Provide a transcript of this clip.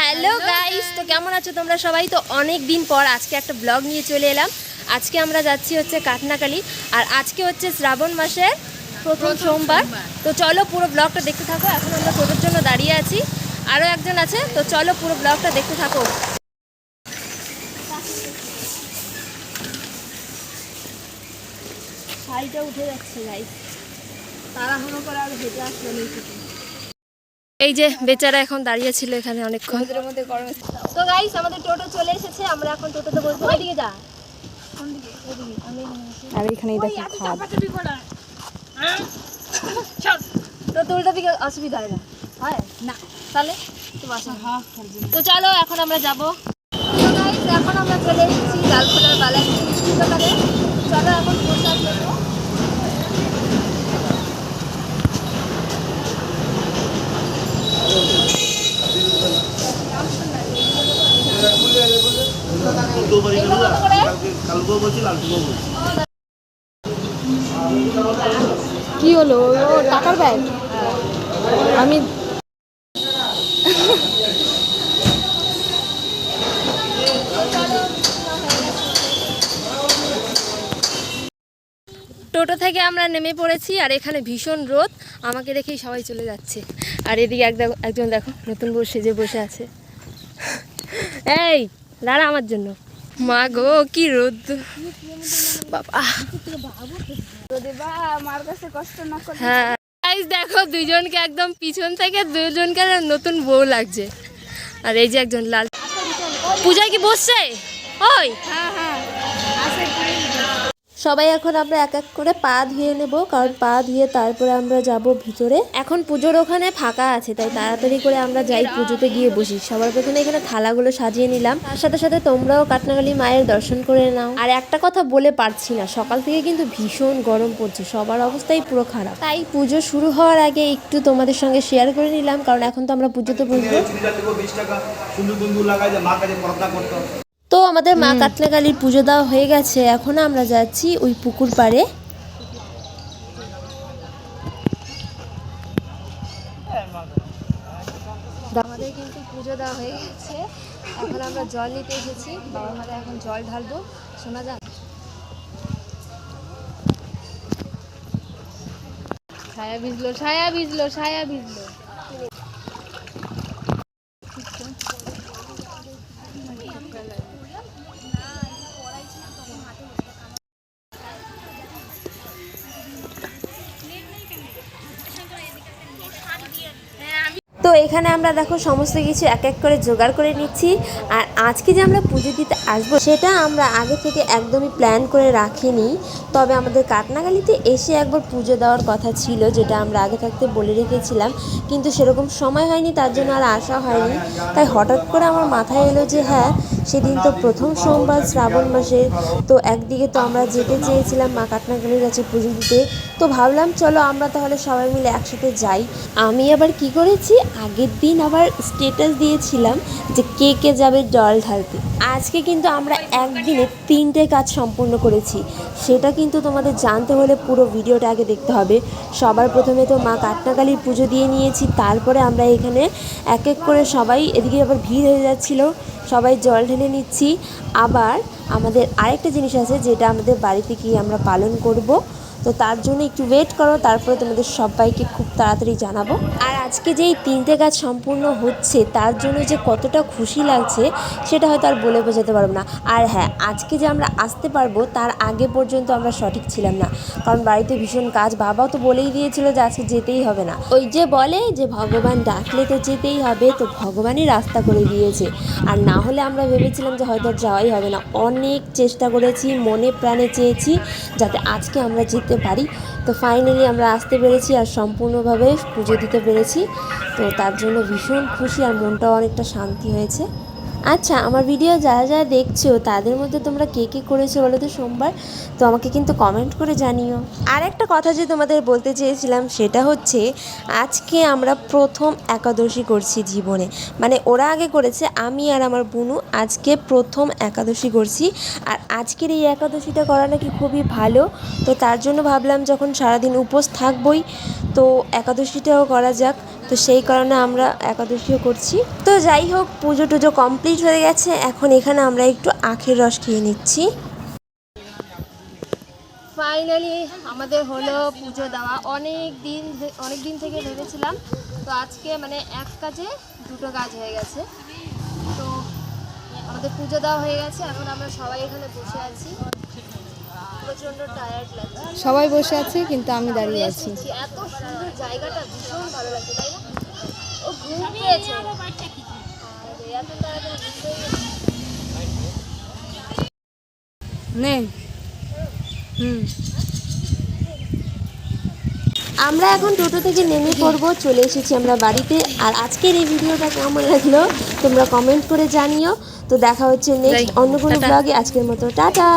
Hello guys তো কেমন আছো তোমরা সবাই? তো অনেক দিন পর আজকে একটা ব্লগ নিয়ে চলে এলাম। আজকে আমরা যাচ্ছি হচ্ছে কাটনাকালি। আর আজকে হচ্ছে শ্রাবণ মাসের প্রথম সোমবার। তো চলো পুরো ব্লগটা দেখতে থাকো। এখন আমরা টোটোর জন্য দাঁড়িয়ে আছি। আরও একজন আছে। তো চলো পুরো ব্লগটা দেখতে থাকো। শাড়িটা উঠে যাচ্ছে গাইস তাড়াহুড়ো করে আর হেঁটে আসলো নেই এই যে বেচারা এখন দাঁড়িয়ে ছিল এখানে অনেকক্ষণ। মধ্যে গরম তো গাইস আমাদের টোটো চলে এসেছে আমরা এখন টোটোতে বসবো। ওইদিকে যা। আর এখানেই দেখো খাদ তো দিকে অসুবিধা হয় না? হয়? না। তাহলে তো বাসা তো চলো এখন আমরা যাব। এখন আমরা চলে এসেছি লালখোলার মিষ্টি দোকানে চলো এখন করে? কালকেও বলছি বলছি কি হলো? টাকার ব্যাগ আমি টোটো থেকে আমরা নেমে পড়েছি আর এখানে ভীষণ রোদ। আমাকে রেখেই সবাই চলে যাচ্ছে। আর এদিকে এক একজন দেখো, নতুন বউ সেজে বসে আছে। এই, দাঁড়া আমার জন্য। মা গো, কি রোদ। বাবা। হ্যাঁ। দেখো, দুজনকে একদম পিছন থেকে দুজনকে নতুন বউ লাগছে। আর এই যে একজন লাল পূজায় কি বসছে? ওই। হ্যাঁ হ্যাঁ। সবাই এখন আমরা এক এক করে পা ধুয়ে নেব, কারণ পা ধুয়ে তারপরে আমরা যাব ভিতরে। এখন পুজোর ওখানে ফাঁকা আছে, তাই তাড়াতাড়ি করে আমরা যাই পুজোতে গিয়ে বসি। সবার প্রথমে এখানে থালাগুলো সাজিয়ে নিলাম। তার সাথে সাথে তোমরাও কাটনাগালি মায়ের দর্শন করে নাও। আর একটা কথা বলে পারছি না, সকাল থেকে কিন্তু ভীষণ গরম পড়ছে, সবার অবস্থাই পুরো খারাপ। তাই পুজো শুরু হওয়ার আগে একটু তোমাদের সঙ্গে শেয়ার করে নিলাম, কারণ এখন তো আমরা পুজোতে বসবো। তো আমাদের মা কাটনাকালির পুজো দেওয়া হয়ে গেছে এখন আমরা যাচ্ছি ওই পুকুর পাড়ে। আমাদের কিন্তু পুজো দেওয়া হয়ে গেছে। এখন আমরা জল নিতে এসেছি বাবা মারা এখন জল ঢালবো। শোনা যাক। ছায়া ভিজলো ছায়া ভিজলো ছায়া ভিজলো। তো এখানে আমরা দেখো সমস্ত কিছু এক এক করে জোগাড় করে নিচ্ছি। আর আজকে যে আমরা পুজো দিতে আসব, সেটা আমরা আগে থেকে একদমই প্ল্যান করে রাখিনি। তবে আমাদের কাটনাগালিতে এসে একবার পুজো দেওয়ার কথা ছিল, যেটা আমরা আগে থাকতে বলে রেখেছিলাম। কিন্তু সেরকম সময় হয়নি, তার জন্য আর আসা হয়নি। তাই হঠাৎ করে আমার মাথায় এলো যে হ্যাঁ সেদিন তো প্রথম সোমবার শ্রাবণ মাসের তো একদিকে তো আমরা যেতে চেয়েছিলাম মা কাটনাগালির কাছে পুজো দিতে, তো ভাবলাম চলো আমরা তাহলে সবাই মিলে একসাথে যাই। আমি আবার কি করেছি, আগের দিন আবার স্টেটাস দিয়েছিলাম যে কে কে যাবে জল ঢালতে। আজকে কিন্তু আমরা একদিনে তিনটে কাজ সম্পূর্ণ করেছি। সেটা কিন্তু তোমাদের জানতে হলে পুরো ভিডিওটা আগে দেখতে হবে। সবার প্রথমে তো মা কাটনাকালির পুজো দিয়ে নিয়েছি, তারপরে আমরা এখানে এক এক করে সবাই, এদিকে আবার ভিড় হয়ে যাচ্ছিল, সবাই জল ঢেলে নিচ্ছি। আবার আমাদের আরেকটা জিনিস আছে যেটা আমাদের বাড়িতে গিয়ে আমরা পালন করব। তো তার জন্য একটু ওয়েট করো, তারপরে তোমাদের সবাইকে খুব তাড়াতাড়ি জানাব। আর আজকে যে এই তিনটে কাজ সম্পূর্ণ হচ্ছে, তার জন্য যে কতটা খুশি লাগছে, সেটা হয়তো আর বলে বোঝাতে পারব না। আর হ্যাঁ আজকে যে আমরা আসতে পারব, তার আগে পর্যন্ত আমরা সঠিক ছিলাম না। কারণ বাড়িতে ভীষণ কাজ, বাবাও তো বলেই দিয়েছিল যে আজকে যেতেই হবে না। ওই যে বলে যে ভগবান ডাকলে তো যেতেই হবে, তো ভগবানই রাস্তা করে দিয়েছে। আর না হলে আমরা ভেবেছিলাম যে হয়তো যাওয়াই হবে না। অনেক চেষ্টা করেছি, মনে প্রাণে চেয়েছি, যাতে আজকে আমরা যেতে পারি। তো ফাইনালি আমরা আসতে পেরেছি আর সম্পূর্ণভাবে পুজো দিতে পেরেছি। তো তার জন্য ভীষণ খুশি আর মনটাও অনেকটা শান্তি হয়েছে। আচ্ছা আমার ভিডিও যারা যারা দেখছ, তাদের মধ্যে তোমরা কে কে করেছ বলো তো সোমবার? তো আমাকে কিন্তু কমেন্ট করে জানিও। আর একটা কথা যে তোমাদের বলতে চেয়েছিলাম, সেটা হচ্ছে, আজকে আমরা প্রথম একাদশী করছি জীবনে। মানে ওরা আগে করেছে, আমি আর আমার বুনু আজকে প্রথম একাদশী করছি। আর আজকের এই একাদশীটা করা নাকি খুবই ভালো? তো তার জন্য ভাবলাম যখন সারাদিন উপোস থাকবই তো একাদশীটাও করা যাক। তো সেই কারণে আমরা একাদশীও করছি। তো যাই হোক, পুজো টুজো কমপ্লিট হয়ে গেছে। এখন এখানে আমরা একটু আখের রস খেয়ে নিচ্ছি। ফাইনালি আমাদের হলো পুজো দেওয়া। অনেক দিন অনেক দিন থেকে ভেবেছিলাম। তো আজকে মানে এক কাজে দুটো কাজ হয়ে গেছে। তো আমাদের পুজো দেওয়া হয়ে গেছে। এখন আমরা সবাই এখানে বসে আছি। সবাই বসে আছে কিন্তু আমি দাঁড়িয়ে আছি। এসেছি, এত সুন্দর জায়গাটা ভীষণ ভালো লাগছে তাই না? ও ঘুম পেয়েছে। এত তাড়াতাড়ি ঘুম পেয়ে গেছে। নে। হুম। আমরা এখন টোটো থেকে নেমে পড়ব চলে এসেছি আমরা বাড়িতে। আর আজকের এই ভিডিওটা কেমন লাগল তোমরা কমেন্ট করে জানিও। তো দেখা হচ্ছে নেক্সট অন্য কোনো ব্লগে আজকের মতো টাটা।